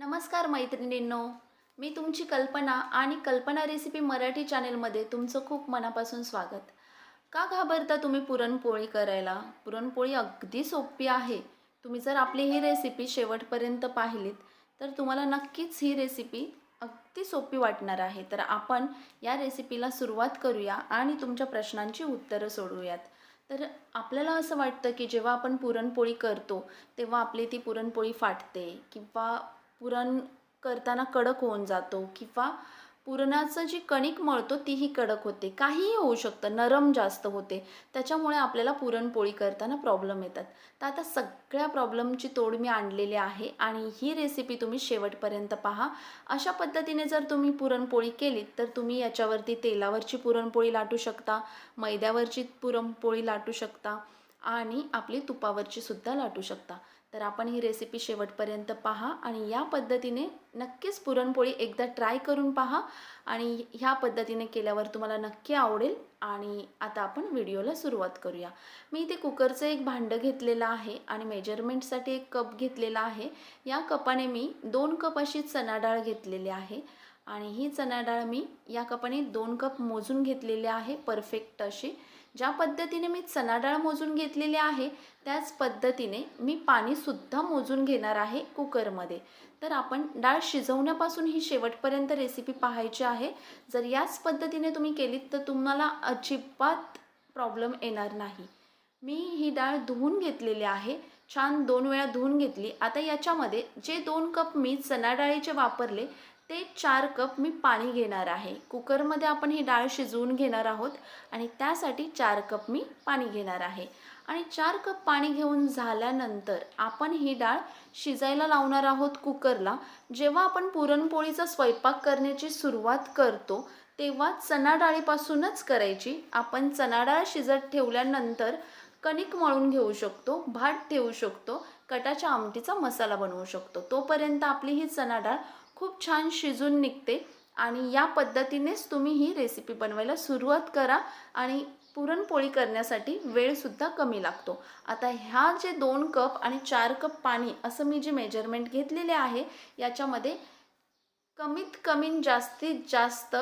नमस्कार मैत्रिणींनो. मी तुमची कल्पना आणि कल्पना रेसिपी मराठी चॅनेलमध्ये तुमचं खूप मनापासून स्वागत. का घाबरता तुम्ही पुरणपोळी करायला? पुरणपोळी अगदी सोपी आहे. तुम्ही जर आपली ही रेसिपी शेवटपर्यंत पाहिलीत तर तुम्हाला नक्कीच ही रेसिपी अगदी सोपी वाटणार आहे. तर आपण या रेसिपीला सुरुवात करूया आणि तुमच्या प्रश्नांची उत्तरं सोडवूयात. तर आपल्याला असं वाटतं की जेव्हा आपण पुरणपोळी करतो तेव्हा आपली ती पुरणपोळी फाटते किंवा पुरण करताना कडक होऊन जातो किंवा पुरणाचं जी कणिक मळतो तीही कडक होते. काहीही होऊ शकतं. नरम जास्त होते. त्याच्यामुळे आपल्याला पुरणपोळी करताना प्रॉब्लेम येतात. तर आता सगळ्या प्रॉब्लेमची तोड मी आणलेली आहे आणि ही रेसिपी तुम्ही शेवटपर्यंत पहा. अशा पद्धतीने जर तुम्ही पुरणपोळी केलीत तर तुम्ही याच्यावरती तेलावरची पुरणपोळी लाटू शकता मैद्यावरची पुरणपोळी लाटू शकता आणि आपली तुपावरची सुद्धा लाटू शकता. तर आपण ही रेसिपी शेवटपर्यंत पहा आणि या पद्धतीने नक्कीच पुरणपोळी एकदा ट्राय करून पहा आणि ह्या पद्धतीने केल्यावर तुम्हाला नक्की आवडेल आणि आता आपण व्हिडिओला सुरुवात करूया. मी इथे कुकरचं एक भांडं घेतलेलं आहे आणि मेजरमेंटसाठी एक कप घेतलेला आहे. या कपाने मी दोन कप अशी चणा डाळ घेतलेली आहे आणि ही चणा डाळ मी या कपाने दोन कप मोजून घेतलेली आहे. परफेक्ट अशी. ज्या पद्धतीने मी चणाडाळ मोजून घेतलेली आहे त्याच पद्धतीने मी पाणीसुद्धा मोजून घेणार आहे कुकरमध्ये. तर आपण डाळ शिजवण्यापासून ही शेवटपर्यंत रेसिपी पाहायची आहे. जर याच पद्धतीने तुम्ही केलीत तर तुम्हाला अजिबात प्रॉब्लेम येणार नाही. मी ही डाळ धुवून घेतलेली आहे. छान दोन वेळा धुवून घेतली. आता याच्यामध्ये जे दोन कप मी चणा डाळीचे वापरले ते चार कप मी पाणी घेणार आहे. कुकरमध्ये आपण ही डाळ शिजवून घेणार आहोत आणि त्यासाठी चार कप मी पाणी घेणार आहे. आणि चार कप पाणी घेऊन झाल्यानंतर आपण ही डाळ शिजायला लावणार आहोत कुकरला. जेव्हा आपण पुरणपोळीचा स्वयंपाक करण्याची सुरुवात करतो तेव्हा चणा डाळीपासूनच करायची. आपण चणा डाळ शिजत ठेवल्यानंतर कणिक मळून घेऊ शकतो भात ठेवू शकतो कटाच्या आमटीचा मसाला बनवू शकतो. तोपर्यंत आपली ही चणा डाळ खूप छान शिजून निघते. आणि या पद्धतीनेच तुम्ही ही रेसिपी बनवायला सुरुवात करा. आणि पुरणपोळी करण्यासाठी वेळसुद्धा कमी लागतो. आता ह्या जे दोन कप आणि चार कप पाणी असं मी जे मेजरमेंट घेतलेले आहे याच्यामध्ये कमीत कमी जास्तीत जास्त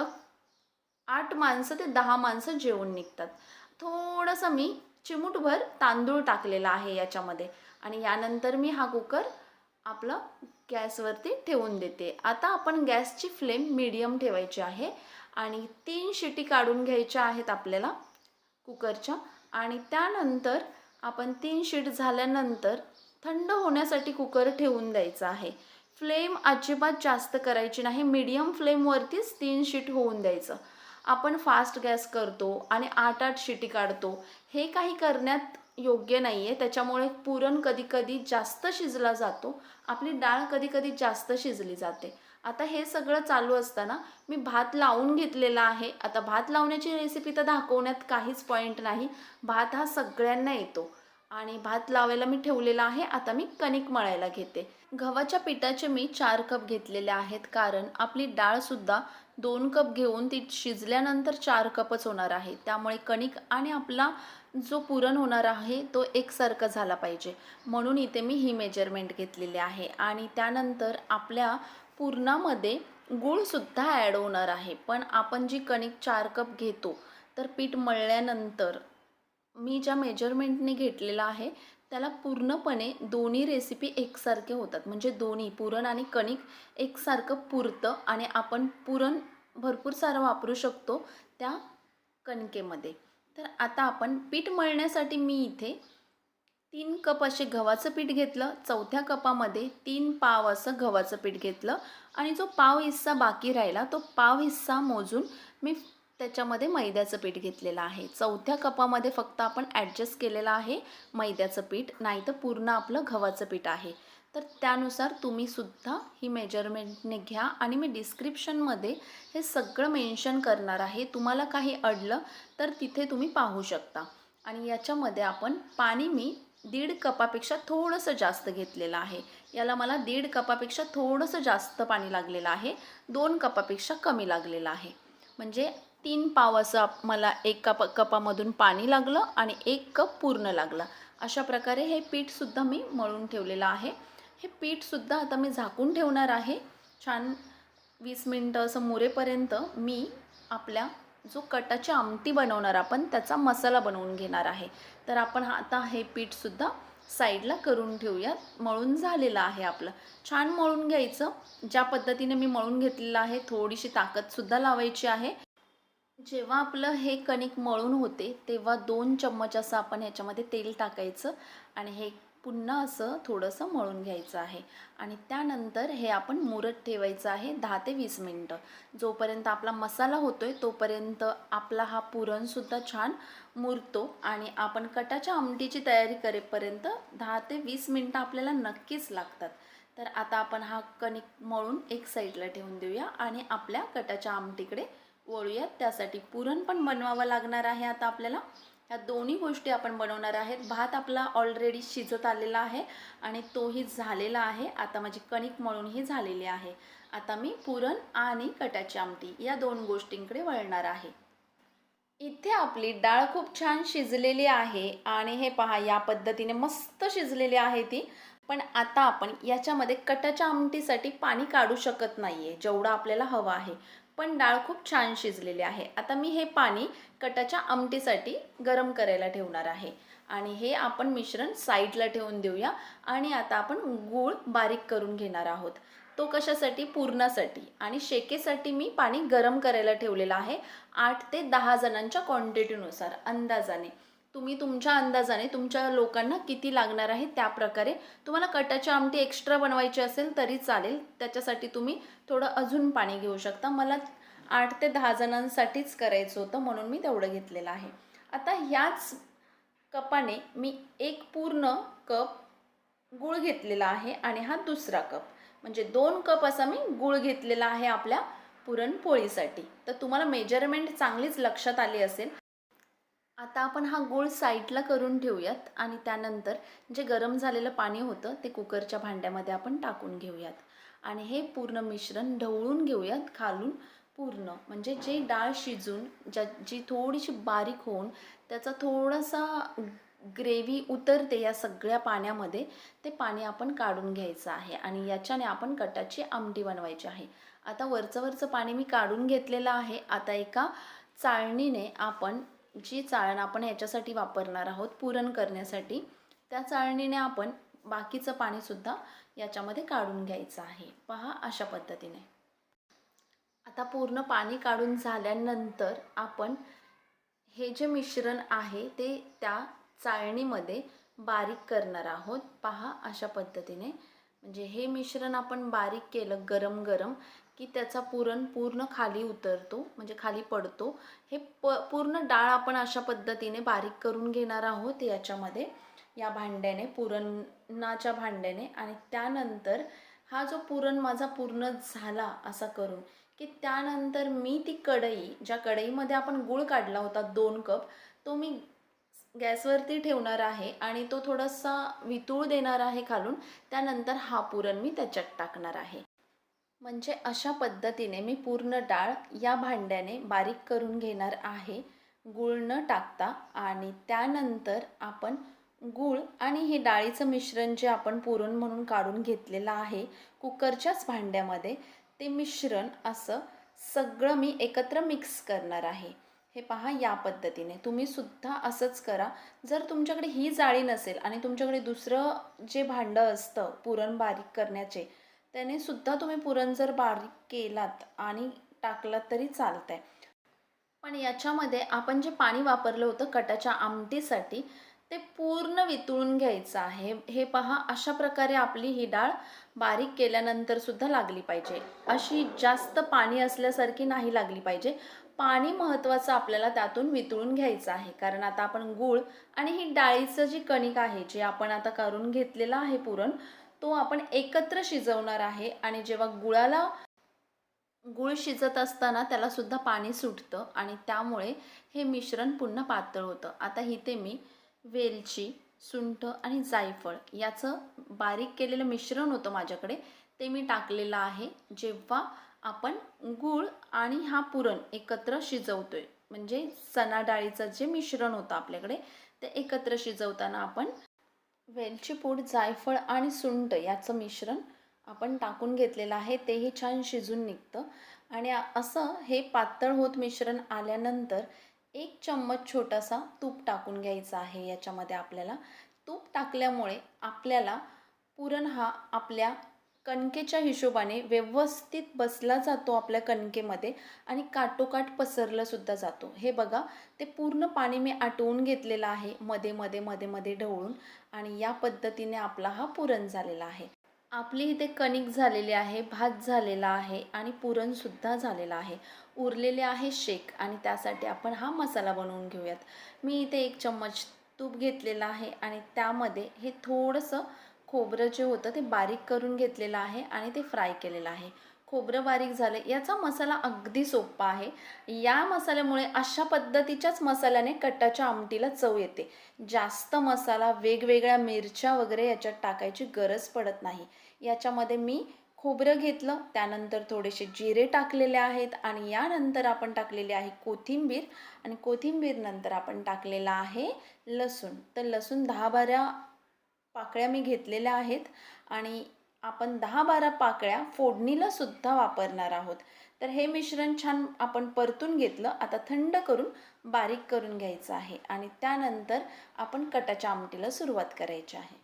आठ माणसं ते दहा माणसं जेवून निघतात. थोडंसं मी चिमूटभर तांदूळ टाकलेला आहे याच्यामध्ये. आणि यानंतर मी हा कुकर आपलं गॅसवरती ठेवून देते. आता आपण गॅसची फ्लेम मीडियम ठेवायची आहे आणि तीन शिटी काढून घ्यायच्या आहेत आपल्याला कुकरच्या. आणि त्यानंतर आपण तीन शीट झाल्यानंतर थंड होण्यासाठी कुकर ठेवून द्यायचा आहे. फ्लेम अजिबात जास्त करायची नाही. मीडियम फ्लेमवरतीच तीन शीट होऊन द्यायचं. आपण फास्ट गॅस करतो आणि आठ आठ शिटी काढतो. हे काही करण्यात योग्य नाही आहे त्याच्यामुळे पुरण कधीकधी जास्त शिजला जातो. आपली डाळ कधीकधी जास्त शिजली जाते. आता हे सगळं चालू असताना मी भात लावून घेतलेला आहे. आता भात लावण्याची रेसिपी तर दाखवण्यात काहीच पॉईंट नाही. भात हा सगळ्यांना येतो. आणि भात लावायला मी ठेवलेला आहे. आता मी कणिक मळायला घेते. गव्हाच्या पिठाचे मी चार कप घेतलेले आहेत. कारण आपली डाळसुद्धा दोन कप घेऊन ती शिजल्यानंतर चार कपच होणार आहे. त्यामुळे कणिक आणि आपला जो पुरण होणार आहे तो एकसारखा झाला पाहिजे. म्हणून इथे मी ही मेजरमेंट घेतलेली आहे. आणि त्यानंतर आपल्या पुरणामध्ये गूळसुद्धा ॲड होणार आहे. पण आपण जी कणिक चार कप घेतो तर पीठ मळल्यानंतर मी ज्या मेजरमेंटने घेतलेला आहे त्याला पूर्णपणे दोन्ही रेसिपी एकसारखे होतात. म्हणजे दोन्ही पुरण आणि कणिक एकसारखं पुरतं आणि आपण पुरण भरपूर सारं वापरू शकतो त्या कणकेमध्ये. तर आता आपण पीठ मळण्यासाठी मी इथे तीन कप असे गव्हाचं पीठ घेतलं. चौथ्या कपामध्ये तीन पाव असं गव्हाचं पीठ घेतलं. आणि जो पाव हिस्सा बाकी राहिला तो पाव हिस्सा मोजून मी त्याच्यामध्ये मैद्याचं पीठ घेतलेलं आहे. चौथ्या कपामध्ये फक्त आपण ॲडजस्ट केलेलं आहे मैद्याचं पीठ नाही तर पूर्ण आपलं गव्हाचं पीठ आहे. तर त्यानुसार तुम्ही सुद्धा ही मेजरमेंटने घ्या आणि मी डिस्क्रिप्शनमध्ये हे सगळं मेन्शन करणार आहे. तुम्हाला काही अडलं तर तिथे तुम्ही पाहू शकता. आणि याच्यामध्ये आपण पाणी मी दीड कपापेक्षा थोडंसं जास्त घेतलेलं आहे. याला मला दीड कपापेक्षा थोडंसं जास्त पाणी लागलेलं आहे. दोन कपापेक्षा कमी लागलेलं आहे. म्हणजे तीन पाव असं मला एक कप कपामधून पाणी लागलं आणि एक कप पूर्ण लागला. अशा प्रकारे हे पीठसुद्धा मी मळून ठेवलेलं आहे. हे पीठसुद्धा आता मी झाकून ठेवणार आहे. छान वीस मिनटं असं मुरेपर्यंत मी आपल्या जो कटाची आमटी बनवणार आपण त्याचा मसाला बनवून घेणार आहे. तर आपण आता हे पीठसुद्धा साईडला करून ठेवूयात. मळून झालेलं आहे आपलं. छान मळून घ्यायचं. ज्या पद्धतीने मी मळून घेतलेलं आहे थोडीशी ताकदसुद्धा लावायची आहे. जेव्हा आपलं हे कणिक मळून होते तेव्हा दोन चम्मच असं आपण ह्याच्यामध्ये तेल टाकायचं आणि हे पुन्हा असं थोडंसं मळून घ्यायचं आहे. आणि त्यानंतर हे आपण मुरत ठेवायचं आहे दहा ते वीस मिनटं. जोपर्यंत आपला मसाला होतो आहे तोपर्यंत आपला हा पुरणसुद्धा छान मुरतो आणि आपण कटाच्या आमटीची तयारी करेपर्यंत दहा ते वीस मिनटं आपल्याला नक्कीच लागतात. तर आता आपण हा कणिक मळून एक साईडला ठेवून देऊया आणि आपल्या कटाच्या आमटीकडे वळूयात. त्यासाठी पुरण पण बनवावं लागणार आहे आता आपल्याला. ह्या दोन्ही गोष्टी आपण बनवणार आहेत. भात आपला ऑलरेडी शिजत आलेला आहे आणि तोही झालेला आहे. आता माझी कणिक मळूनही झालेली आहे. आता मी पुरण आणि कटाची आमटी या दोन गोष्टींकडे वळणार आहे. इथे आपली डाळ खूप छान शिजलेली आहे आणि हे पहा या पद्धतीने मस्त शिजलेली आहे ती. पण आता आपण याच्यामध्ये कटाच्या आमटीसाठी पाणी काढू शकत नाही आहे जेवढं आपल्याला हवं आहे. पण डाळ खूप छान शिजलेली आहे. आता मी हे पाणी कटाच्या आमटीसाठी गरम करायला ठेवणार आहे. आणि हे आपण मिश्रण साईडला ठेवून देऊया. आणि आता आपण गूळ बारीक करून घेणार आहोत. तो कशासाठी? पूर्णासाठी. आणि शेकेसाठी मी पाणी गरम करायला ठेवलेलं आहे. आठ ते दहा जणांच्या क्वांटिटीनुसार अंदाजाने. तुम्ही तुमच्या अंदाजाने तुमच्या लोकांना किती लागणार आहे त्या प्रकारे तुम्हाला कटाची आमटी एक्स्ट्रा बनवायची असेल तरी चालेल. त्याच्यासाठी तुम्ही थोडं अजून पाणी घेऊ शकता. मला आठ ते दहा जणांसाठीच करायचं होतं म्हणून मी तेवढं घेतलेलं आहे. आता ह्याच कपाने मी एक पूर्ण कप गूळ घेतलेला आहे आणि हा दुसरा कप. म्हणजे दोन कप असा मी गूळ घेतलेला आहे आपल्या पुरणपोळीसाठी. तर तुम्हाला मेजरमेंट चांगलीच लक्षात आली असेल. आता आपण हा गूळ साईडला करून ठेवूयात आणि त्यानंतर जे गरम झालेलं पाणी होतं ते कुकरच्या भांड्यामध्ये आपण टाकून घेऊयात. आणि हे पूर्ण मिश्रण ढवळून घेऊयात खालून पूर्ण. म्हणजे जे डाळ शिजून ज्या जी थोडीशी बारीक होऊन त्याचा थोडासा ग्रेव्ही उतरते या सगळ्या पाण्यामध्ये ते पाणी आपण काढून घ्यायचं आहे. आणि याच्याने आपण कटाची आमटी बनवायची आहे. आता वरचं वरचं पाणी मी काढून घेतलेलं आहे. आता एका चाळणीने आपण जी चाळण आपण ह्याच्यासाठी वापरणार आहोत पुरण करण्यासाठी त्या चाळणीने आपण बाकीचं पाणीसुद्धा याच्यामध्ये काढून घ्यायचं आहे. पहा अशा पद्धतीने. आता पूर्ण पाणी काढून झाल्यानंतर आपण हे जे मिश्रण आहे ते त्या चाळणीमध्ये बारीक करणार आहोत. पहा अशा पद्धतीने. म्हणजे हे मिश्रण आपण बारीक केलं गरम गरम की त्याचा पुरण पूर्ण खाली उतरतो म्हणजे खाली पडतो. हे प पूर्ण डाळ आपण अशा पद्धतीने बारीक करून घेणार आहोत याच्यामध्ये. या भांड्याने पुरणाच्या भांड्याने. आणि त्यानंतर हा जो पुरण माझा पूर्ण झाला असा करून की त्यानंतर मी ती कढई ज्या कढईमध्ये आपण गूळ काढला होता दोन कप तो मी गॅसवरती ठेवणार आहे आणि तो थोडासा वितूळ देणार आहे खालून. त्यानंतर हा पुरण मी त्याच्यात टाकणार आहे. म्हणजे अशा पद्धतीने मी पूर्ण डाळ या भांड्याने बारीक करून घेणार आहे. गूळ न टाकता आणि त्यानंतर आपण गूळ आणि हे डाळीचं मिश्रण जे आपण पुरण म्हणून काढून घेतलेलं आहे कुकरच्याच भांड्यामध्ये ते मिश्रण असं सगळं मी एकत्र मिक्स करणार आहे. हे पहा या पद्धतीने. तुम्ही सुद्धा असंच करा. जर तुमच्याकडे ही जाळी नसेल आणि तुमच्याकडे दुसरं जे भांडं असतं पुरण बारीक करण्याचे त्याने सुद्धा तुम्ही पुरण जर बारीक केलात आणि टाकलात तरी चालतं आहे पण याच्यामध्ये आपण जे पाणी वापरलं होतं कटाच्या आमटीसाठी ते पूर्ण वितळून घ्यायचं आहे. हे पहा अशा प्रकारे आपली ही डाळ बारीक केल्यानंतर सुद्धा लागली पाहिजे. अशी जास्त पाणी असल्यासारखी नाही लागली पाहिजे. पाणी महत्त्वाचं आपल्याला त्यातून वितळून घ्यायचं आहे. कारण आता आपण गूळ आणि ही डाळीचं जी कणिक आहे जे आपण आता करून घेतलेलं आहे पुरण तो आपण एकत्र शिजवणार आहे आणि जेव्हा गुळाला गुळ शिजत असताना त्याला सुद्धा पाणी सुटतं आणि त्यामुळे हे मिश्रण पुन्हा पातळ होतं. आता इथे मी वेलची सुंठ आणि जायफळ याचं बारीक केलेलं मिश्रण होतं माझ्याकडे. ते मी टाकलेलं आहे जेव्हा आपण गूळ आणि हा पुरण एकत्र शिजवतोय. म्हणजे चणा डाळीचं जे मिश्रण होतं आपल्याकडे ते एकत्र शिजवताना आपण वेलची पूड जायफळ आणि सुंट याचं मिश्रण आपण टाकून घेतलेलं आहे. तेही छान शिजून निघतं. आणि असं हे पातळ होत मिश्रण आल्यानंतर एक चम्मच छोटासा तूप टाकून घ्यायचा आहे याच्यामध्ये आपल्याला. तूप टाकल्यामुळे आपल्याला पुरण हा आपल्या कणकेच्या हिशोबाने व्यवस्थित बसला जातो आपल्या कणकेमध्ये आणि काटोकाट पसरलासुद्धा जातो. हे बघा ते पूर्ण पाणी मी आटवून घेतलेलं आहे मध्ये मध्ये मध्ये मध्ये ढवळून आणि या पद्धतीने आपला हा पुरण झालेला आहे. आपली इथे कणिक झालेली आहे भात झालेला आहे आणि पुरणसुद्धा झालेला आहे. उरलेले आहे शेक आणि त्यासाठी आपण हा मसाला बनवून घेऊयात. मी इथे एक चम्मच तूप घेतलेलं आहे आणि त्यामध्ये हे थोडंसं खोबरं जे होतं ते बारीक करून घेतलेलं आहे आणि ते फ्राय केलेलं आहे. खोबरं बारीक झालं. याचा मसाला अगदी सोपा आहे. या मसाल्यामुळे अशा पद्धतीच्याच मसाल्याने कट्टाच्या आमटीला चव येते. जास्त मसाला वेगवेगळ्या मिरच्या वगैरे याच्यात टाकायची गरज पडत नाही. याच्यामध्ये मी खोबरं घेतलं. त्यानंतर थोडेसे जिरे टाकलेले आहेत आणि यानंतर आपण टाकलेले आहे कोथिंबीर. आणि कोथिंबीर नंतर आपण टाकलेला आहे लसूण. तर लसूण दहा बारा पाकळ्या मी घेतलेल्या आहेत आणि आपण दहा बारा पाकळ्या फोडणीला सुद्धा वापरणार आहोत. तर हे मिश्रण छान आपण परतून घेतलं. आता थंड करून बारीक करून घ्यायचं आहे आणि त्यानंतर आपण कटाच्या आमटीला सुरुवात करायची आहे.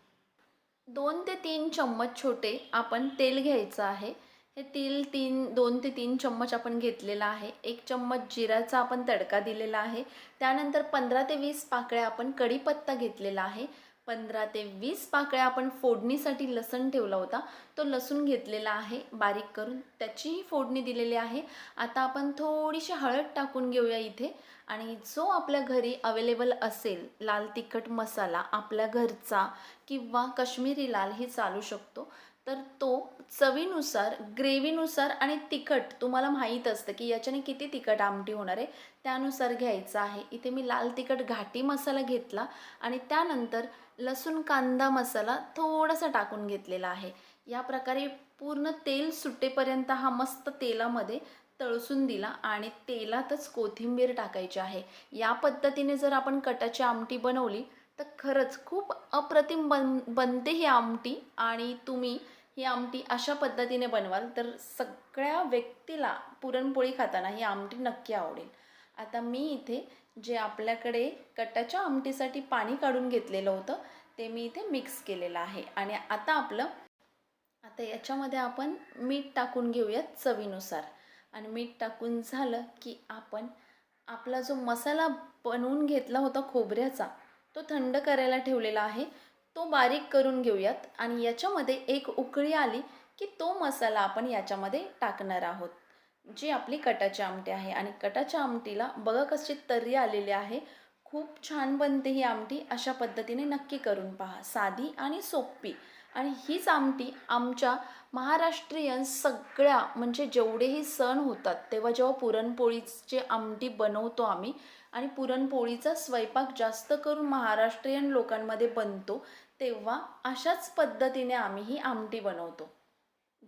दोन ते तीन चम्मच छोटे आपण तेल घ्यायचं आहे. हे तेल तीन दोन ते तीन चम्मच आपण घेतलेलं आहे. एक चम्मच जिराचा आपण तडका दिलेला आहे. त्यानंतर पंधरा ते वीस पाकळ्या आपण कढीपत्ता घेतलेला आहे. पंधरा ते वीस पाकळ्या आपण फोडणीसाठी लसण ठेवला होता. तो लसूण घेतलेला आहे बारीक करून. त्याचीही फोडणी दिलेली आहे. आता आपण थोडीशी हळद टाकून घेऊया इथे. आणि जो आपल्या घरी अवेलेबल असेल लाल तिखट मसाला आपल्या घरचा किंवा कश्मीरी लाल ही चालू शकतो. तर तो चवीनुसार ग्रेव्हीनुसार आणि तिखट तुम्हाला माहीत असतं की याच्याने किती तिखट आमटी होणार आहे त्यानुसार घ्यायचं आहे. इथे मी लाल तिखट घाटी मसाला घेतला आणि त्यानंतर लसूण कांदा मसाला थोडासा टाकून घेतलेला आहे. या प्रकारे पूर्ण तेल सुटेपर्यंत हा मस्त तेलामध्ये तळसून दिला आणि तेलातच कोथिंबीर टाकायची आहे. या पद्धतीने जर आपण कटाची आमटी बनवली तर खरंच खूप अप्रतिम बन बनते ही आमटी आणि तुम्ही ही आमटी अशा पद्धतीने बनवाल तर सगळ्या व्यक्तीला पुरणपोळी खाताना ही आमटी नक्की आवडेल. आता मी इथे जे आपल्याकडे कटाच्या आमटीसाठी पाणी काढून घेतलेलं होतं ते मी इथे मिक्स केलेलं आहे. आणि आता आपलं आता याच्यामध्ये आपण मीठ टाकून घेऊयात चवीनुसार. आणि मीठ टाकून झालं की आपण आपला जो मसाला बनवून घेतला होता खोबऱ्याचा तो थंड करायला ठेवलेला आहे. तो बारीक करून घेऊयात. आणि याच्यामध्ये एक उकळी आली की तो मसाला आपण याच्यामध्ये टाकणार आहोत. जी आपली कटाची आमटी आहे. आणि कटाच्या आमटीला बघा कशी तर्री आलेली आहे. खूप छान बनते ही आमटी. अशा पद्धतीने नक्की करून पहा. साधी आणि सोपी. आणि हीच आमटी आमच्या महाराष्ट्रीयन सगळ्या म्हणजे जेवढेही सण होतात तेव्हा जेव्हा पुरणपोळीची आमटी बनवतो आम्ही आणि पुरणपोळीचा स्वयंपाक जास्त करून महाराष्ट्रीयन लोकांमध्ये बनतो तेव्हा अशाच पद्धतीने आम्ही ही आमटी बनवतो.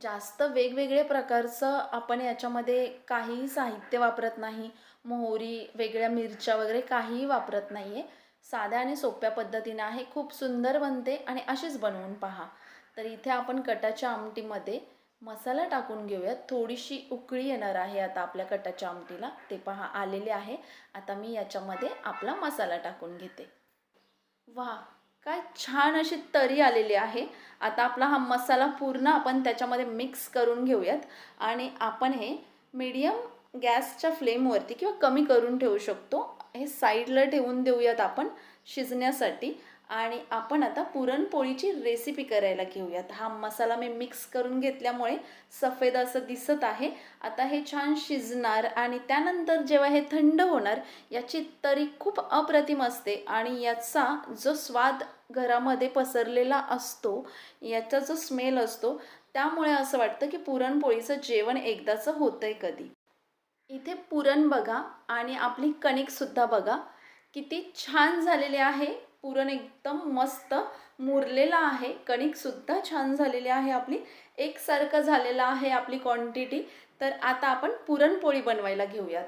जास्त वेगवेगळे प्रकारचं आपण याच्यामध्ये काहीही साहित्य वापरत नाही मोहरी वेगळ्या मिरच्या वगैरे काहीही वापरत नाही आहे साध्या आणि सोप्या पद्धतीने आहे खूप सुंदर बनते आणि अशीच बनवून पहा. तर इथे आपण कटाच्या आमटीमध्ये मसाला टाकून घेऊयात. थोडीशी उकळी येणार आहे आता आपल्या कटाच्या आमटीला. ते पहा आलेले आहे. आता मी याच्यामध्ये आपला मसाला टाकून घेते. वा काय छान अशी तरी आलेली आहे. आता आपला हा मसाला पूर्ण आपण त्याच्यामध्ये मिक्स करून घेऊयात. आणि आपण हे मीडियम गॅसच्या फ्लेमवरती किंवा कमी करून ठेवू शकतो. हे साईडला ठेवून देऊयात आपण शिजण्यासाठी. आणि आपण आता पुरणपोळीची रेसिपी करायला घेऊयात. हा मसाला मी मिक्स करून घेतल्यामुळे सफेद असं दिसत आहे. आता हे छान शिजणार आणि त्यानंतर जेव्हा हे थंड होणार याची तरी खूप अप्रतिम असते आणि याचा जो स्वाद घरामध्ये पसरलेला असतो याचा जो स्मेल असतो त्यामुळे असं वाटतं की पुरणपोळीचं जेवण एकदाचं होतं आहे कधी. इथे पुरण बघा आणि आपली कणिकसुद्धा बघा. किती छान झालेली आहे. पुरण एकदम मस्त मुरलेलं आहे. कणिकसुद्धा छान झालेली आहे आपली. एकसारखं झालेलं आहे आपली क्वांटिटी तर आता आपण पुरणपोळी बनवायला घेऊयात.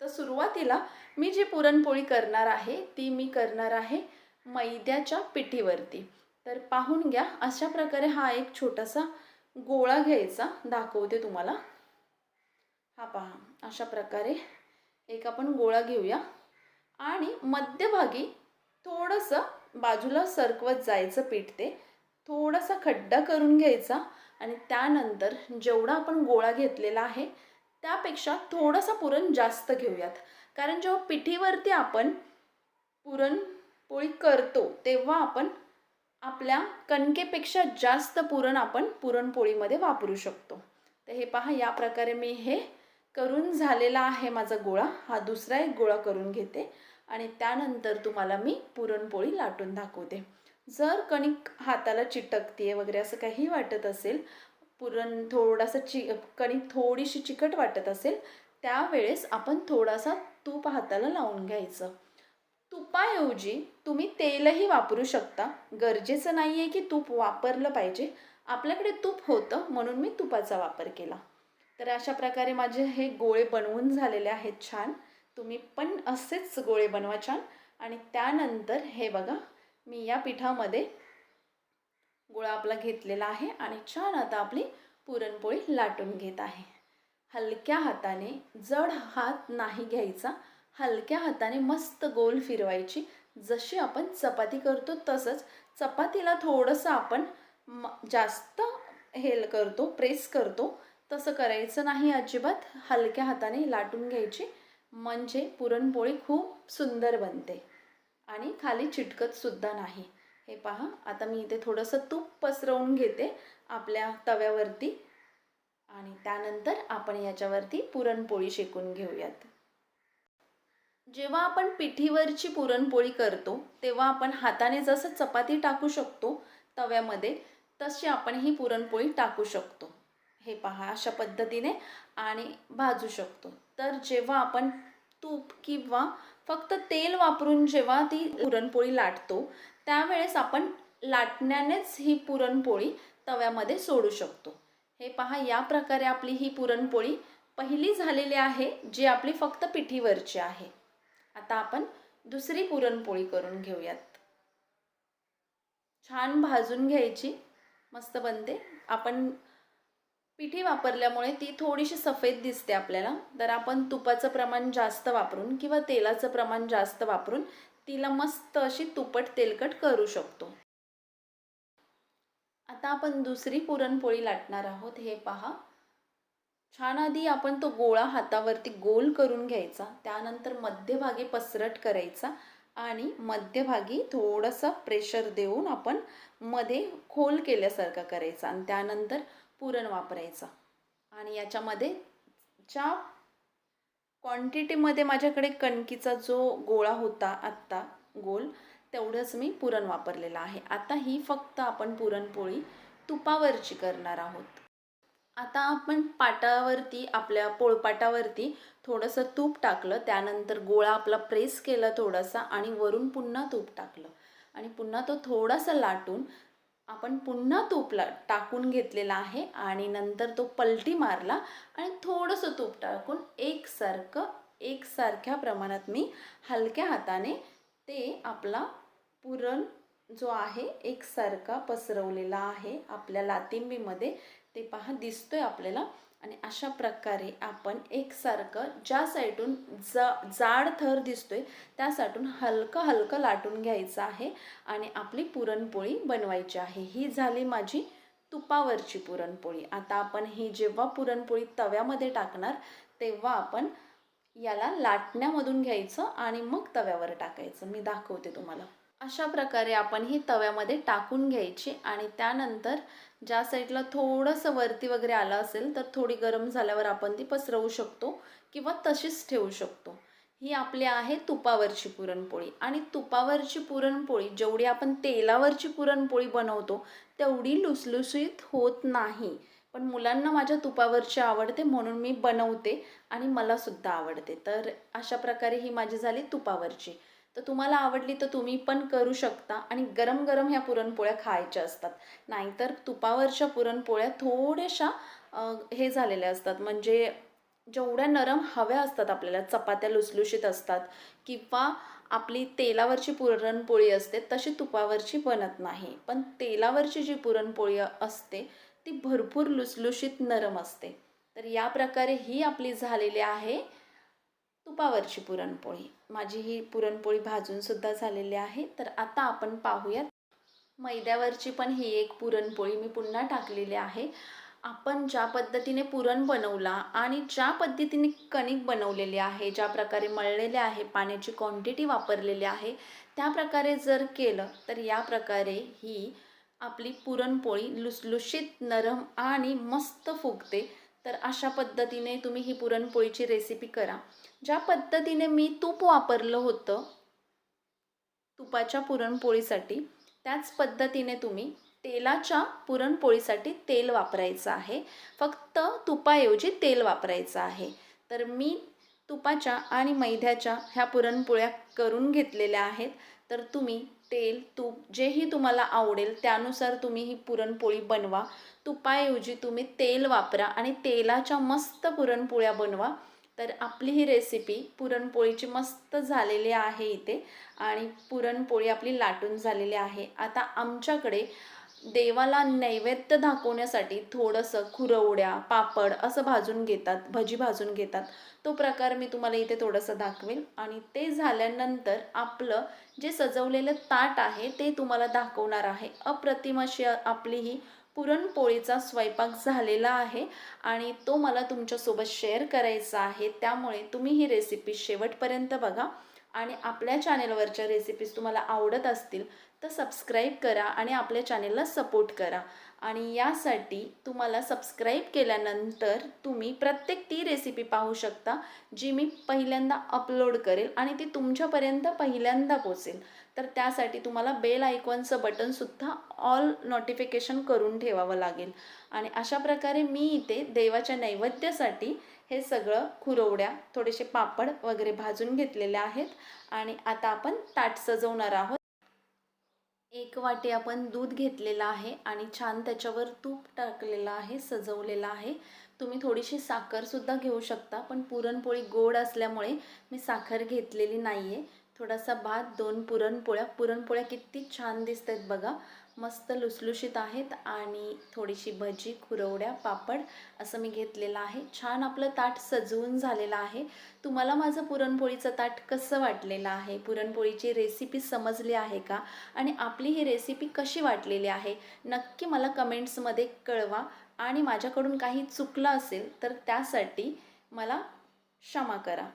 तर सुरुवातीला मी जी पुरणपोळी करणार आहे ती मी करणार आहे मैद्याच्या पिठीवरती. तर पाहून घ्या अशा प्रकारे हा एक छोटासा गोळा घ्यायचा. दाखवते तुम्हाला. हा पहा अशा प्रकारे एक आपण गोळा घेऊया. आणि मध्यभागी थोडंसं बाजूला सरकवत जायचं पीठ ते. थोडासा खड्डा करून घ्यायचा आणि त्यानंतर जेवढा आपण गोळा घेतलेला आहे त्यापेक्षा थोडासा पुरण जास्त घेऊयात. कारण जेव्हा पिठीवरती आपण पुरणपोळी करतो तेव्हा आपण आपल्या कणकेपेक्षा जास्त पुरण आपण पुरणपोळीमध्ये वापरू शकतो. तर हे पहा या प्रकारे मी हे करून झालेला आहे माझा गोळा. हा दुसरा एक गोळा करून घेते. आणि त्यानंतर तुम्हाला मी पुरणपोळी लाटून दाखवते. जर कणिक हाताला चिटकते वगैरे असं काही वाटत असेल पुरण थोडासा चि कणिक थोडीशी चिकट वाटत असेल त्यावेळेस आपण थोडासा तूप हाताला लावून घ्यायचं. तुपाऐवजी तुम्ही तेलही वापरू शकता. गरजेचं नाही आहे की तूप वापरलं पाहिजे. आपल्याकडे तूप होतं म्हणून मी तुपाचा वापर केला. तर अशा प्रकारे माझे हे गोळे बनवून झालेले आहेत छान. तुम्ही पण असेच गोळे बनवा छान. आणि त्यानंतर हे बघा मी या पिठामध्ये गोळा आपला घेतलेला आहे आणि छान आता आपली पुरणपोळी लाटून घेत आहे. हलक्या हाताने जड हात नाही घ्यायचा. हलक्या हाताने मस्त गोल फिरवायची. जशी आपण चपाती करतो तसंच चपातीला थोडंसं आपण म जास्त हेल करतो प्रेस करतो. तसं करायचं नाही अजिबात. हलक्या हाताने लाटून घ्यायची. म्हणजे पुरणपोळी खूप सुंदर बनते. आणि खाली चिटकतसुद्धा नाही. हे पहा आता मी इथे थोडंसं तूप पसरवून घेते आपल्या तव्यावरती. आणि त्यानंतर आपण याच्यावरती पुरणपोळी शेकून घेऊयात. जेव्हा आपण पिठीवरची पुरणपोळी करतो तेव्हा आपण हाताने जसं चपाती टाकू शकतो तव्यामध्ये तशी आपण ही पुरणपोळी टाकू शकतो. हे पहा अशा पद्धतीने आणि भाजू शकतो. तर जेव्हा आपण तूप किंवा फक्त तेल वापरून जेव्हा ती पुरणपोळी लाटतो त्यावेळेस आपण लाटण्यानेच ही पुरणपोळी तव्यामध्ये सोडू शकतो. हे पहा या प्रकारे आपली ही पुरणपोळी पहिली झालेली आहे जी आपली फक्त पिठीवरची आहे. आता आपण दुसरी पुरणपोळी करून घेऊयात. छान भाजून घ्यायची. मस्त बनते. आपण पिठी वापरल्यामुळे ती थोडीशी सफेद दिसते आपल्याला. तर आपण तुपाचं प्रमाण जास्त वापरून किंवा तेलाचं प्रमाण जास्त वापरून तिला मस्त अशी तुपट तेलकट करू शकतो. आता आपण दुसरी पुरणपोळी लाटणार आहोत. हे पहा. छान आधी आपण तो गोळा हातावरती गोल करून घ्यायचा. त्यानंतर मध्यभागी पसरट करायचा आणि मध्यभागी थोडंसं प्रेशर देऊन आपण मध्ये खोल केल्यासारखा करायचा. आणि त्यानंतर पुरण वापरायचं. आणि याच्यामध्ये ज्या क्वांटिटीमध्ये माझ्याकडे कणकीचा जो गोळा होता आत्ता गोल तेवढंच मी पुरण वापरलेलं आहे. आता ही फक्त आपण पुरणपोळी तुपावरची करणार आहोत. आता आपण पाटावरती आपल्या पोळपाटावरती थोडंसं तूप टाकलं त्यानंतर गोळा आपला प्रेस केला थोडासा आणि वरून पुन्हा तूप टाकलं. आणि पुन्हा तो थोडासा लाटून आपण पुन्हा तूपला टाकून घेतलेला आहे आणि नंतर तो पलटी मारला आणि थोडंसं तूप टाकून एकसारखं एकसारख्या प्रमाणात मी हलक्या हाताने ते आपला पुरण जो आहे एकसारखा पसरवलेला आहे आपल्या लातिंबीमध्ये ते पहा दिसतोय आपल्याला. आणि अशा प्रकारे आपण एकसारखं ज्या साईडून जा जाड थर दिसतोय त्या साईडून हलकं हलकं लाटून घ्यायचं आहे आणि आपली पुरणपोळी बनवायची आहे. ही झाली माझी तुपावरची पुरणपोळी. आता आपण ही जेव्हा पुरणपोळी तव्यामध्ये टाकणार तेव्हा आपण याला लाटण्यामधून घ्यायचं आणि मग तव्यावर टाकायचं. मी दाखवते तुम्हाला. अशा प्रकारे आपण ही तव्यामध्ये टाकून घ्यायची आणि त्यानंतर ज्या साईडला थोडंसं वरती वगैरे आलं असेल तर थोडी गरम झाल्यावर आपण ती पसरवू शकतो किंवा तशीच ठेवू शकतो. ही आपली आहे तुपावरची पुरणपोळी. आणि तुपावरची पुरणपोळी जेवढी आपण तेलावरची पुरणपोळी बनवतो तेवढी लुसलुसीत होत नाही. पण मुलांना माझ्या तुपावरची आवडते म्हणून मी बनवते आणि मलासुद्धा आवडते. तर अशा प्रकारे ही माझी झाली तुपावरची. तर तुम्हाला आवडली तर तुम्ही पण करू शकता आणि गरम गरम ह्या पुरणपोळ्या खायच्या असतात. नाहीतर तुपावरच्या पुरणपोळ्या थोड्याशा हे झालेल्या असतात. म्हणजे जेवढ्या नरम हव्या असतात आपल्याला चपात्या लुसलुशीत असतात किंवा आपली तेलावरची पुरणपोळी असते तशी तुपावरची बनत नाही. पण तेलावरची जी पुरणपोळी असते ती भरपूर लुसलुशीत नरम असते. तर या प्रकारे ही आपली झालेली आहे तुपावरची पुरणपोळी. माझी ही पुरणपोळी भाजूनसुद्धा झालेली आहे. तर आता आपण पाहूयात. मैद्यावरची पण ही एक पुरणपोळी मी पुन्हा टाकलेली आहे. आपण ज्या पद्धतीने पुरण बनवला आणि ज्या पद्धतीने कणिक बनवलेली आहे ज्या प्रकारे मळलेले आहे पाण्याची क्वांटिटी वापरलेली आहे त्या प्रकारे जर केलं तर या प्रकारे ही आपली पुरणपोळी लुसलुशीत नरम आणि मस्त फुगते. तर अशा पद्धतीने तुम्ही ही पुरणपोळीची रेसिपी करा. ज्या पद्धतीने मी तूप वापरलं होतं तुपाच्या पुरणपोळीसाठी त्याच पद्धतीने तुम्ही तेलाच्या पुरणपोळीसाठी तेल वापरायचं आहे. फक्त तुपाऐवजी तेल वापरायचं आहे. तर मी तुपाच्या आणि मैद्याच्या ह्या पुरणपोळ्या करून घेतलेल्या आहेत. तर तुम्ही तेल तूप जेही तुम्हाला आवडेल त्यानुसार तुम्ही ही पुरणपोळी बनवा. तुपाऐवजी तुम्ही तेल वापरा आणि तेलाच्या मस्त पुरणपोळ्या बनवा. तर आपली ही रेसिपी पुरणपोळीची मस्त झालेली आहे इथे. आणि पुरणपोळी आपली लाटून झालेली आहे. आता आमच्याकडे देवाला नैवेद्य दाखवण्यासाठी थोडंसं खुरवड्या पापड असं भाजून घेतात भजी भाजून घेतात. तो प्रकार मी तुम्हाला इथे थोडंसं दाखवेल. आणि ते झाल्यानंतर आपलं जे सजवलेलं ताट आहे ते तुम्हाला दाखवणार आहे. अप्रतिम अशी आपली ही पुरणपोळीचा स्वयंपाक झालेला आहे. आणि तो मला तुमच्यासोबत शेअर करायचा आहे. त्यामुळे तुम्ही ही रेसिपी शेवटपर्यंत बघा. आणि आपल्या चॅनेलवरच्या रेसिपीज तुम्हाला आवडत असतील तर सबस्क्राईब करा आणि आपल्या चॅनेलला सपोर्ट करा. आणि यासाठी तुम्हाला सबस्क्राईब केल्यानंतर तुम्ही प्रत्येक ती रेसिपी पाहू शकता जी मी पहिल्यांदा अपलोड करेल आणि ती तुमच्यापर्यंत पहिल्यांदा पोचेल तर त्यासाठी तुम्हाला बेल आयकॉनचं बटनसुद्धा ऑल नोटिफिकेशन करून ठेवावं लागेल. आणि अशा प्रकारे मी इथे देवाच्या नैवेद्यासाठी हे सगळं खुरवड्या थोडेसे पापड वगैरे भाजून घेतलेले आहेत. आणि आता आपण ताट सजवणार आहोत. एक वाटी आपण दूध घेतलेलं आहे आणि छान त्याच्यावर तूप टाकलेलं आहे सजवलेलं आहे. तुम्ही थोडीशी साखरसुद्धा घेऊ शकता पण पुरणपोळी गोड असल्यामुळे मी साखर घेतलेली नाही आहे थोडासा भात दोन पुरणपोळ्या. पुरणपोळ्या किती छान दिसत आहेत बघा. मस्त लुसलुशीत आहेत आणि थोडीशी भजी खुरवड्या पापड असं मी घेतलेलं आहे. छान आपलं ताट सजवून झालेलं आहे. तुम्हाला माझं पुरणपोळीचं ताट कसं वाटलेलं आहे? पुरणपोळीची रेसिपी समजली आहे का? आणि आपली ही रेसिपी कशी वाटलेली आहे? नक्की मला कमेंट्समध्ये कळवा. आणि माझ्याकडून काही चुकलं असेल तर त्यासाठी मला क्षमा करा.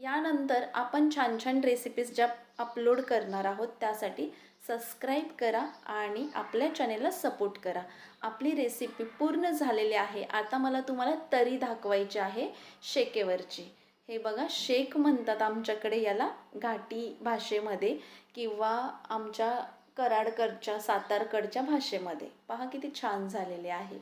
यानंतर आपण छान छान रेसिपीज ज्या अपलोड करणार आहोत त्यासाठी सबस्क्राईब करा आणि आपल्या चॅनेलला सपोर्ट करा. आपली रेसिपी पूर्ण झालेली आहे. आता मला तुम्हाला तरी दाखवायची आहे शेकेवरची. हे बघा शेक म्हणतात आमच्याकडे याला घाटी भाषेमध्ये किंवा आमच्या कराडकडच्या सातारकडच्या भाषेमध्ये. पहा किती छान झालेले आहे.